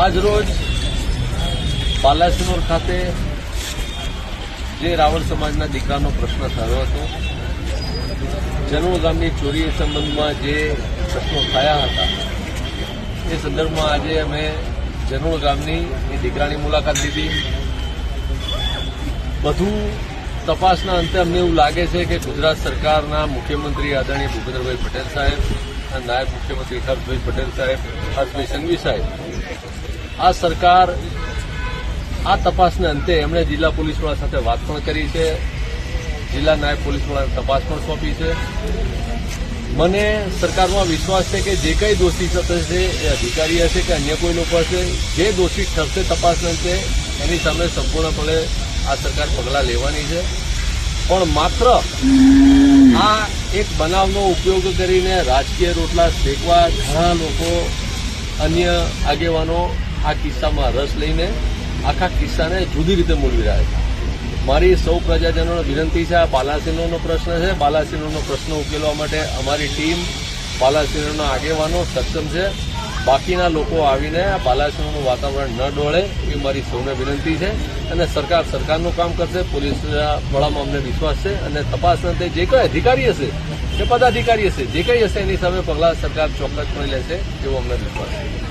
આજ રોજ બાલાસિનોર ખાતે જે રાવળ સમાજના દીકરાનો પ્રશ્ન થયો હતો જનોળ ગામની ચોરી સંબંધમાં જે પ્રશ્નો થયા હતા, એ સંદર્ભમાં આજે અમે જનોળ ગામની એ દીકરાની મુલાકાત લીધી. બધું તપાસના અંતે અમને એવું લાગે છે કે ગુજરાત સરકારના મુખ્યમંત્રી આદરણીય ભૂપેન્દ્રભાઈ પટેલ સાહેબ નાયબ મુખ્યમંત્રી હર્ષભાઈ પટેલ સાહેબ, હર્ષભાઈ સંઘવી સાહેબ, આ સરકાર આ તપાસને અંતે એમણે જિલ્લા પોલીસ વડા સાથે વાત પણ કરી છે, જિલ્લા નાયબ પોલીસ તપાસ પણ સોંપી છે. મને સરકારમાં વિશ્વાસ છે કે જે કંઈ દોષી થશે એ અધિકારી હશે કે અન્ય કોઈ લોકો હશે, જે દોષી ઠરશે તપાસને અંતે એની સામે સંપૂર્ણપણે આ સરકાર પગલાં લેવાની છે. પણ માત્ર આ એક બનાવનો ઉપયોગ કરીને રાજકીય રોટલા શેકવા ઘણા લોકો અન્ય આગેવાનો આ કિસ્સામાં રસ લઈને આખા કિસ્સાને જુદી રીતે મૂલવી રહ્યા છે. મારી સૌ પ્રજાજનોને વિનંતી છે, આ બાલાસિનોનો પ્રશ્ન છે. બાલાસિનોનો પ્રશ્ન ઉકેલવા માટે અમારી ટીમ, બાલાસિનોના આગેવાનો સક્ષમ છે. બાકીના લોકો આવીને આ બાલાસિનોનું વાતાવરણ ન ડોળે એ મારી સૌને વિનંતી છે અને સરકાર સરકારનું કામ કરશે, પોલીસ વડામાં અમને વિશ્વાસ છે અને તપાસ અંતે જે કોઈ અધિકારી હશે કે પદાધિકારી હશે, જે કંઈ હશે એની સામે પગલાં સરકાર ચોક્કસપણે લેશે એવો અમને વિશ્વાસ છે.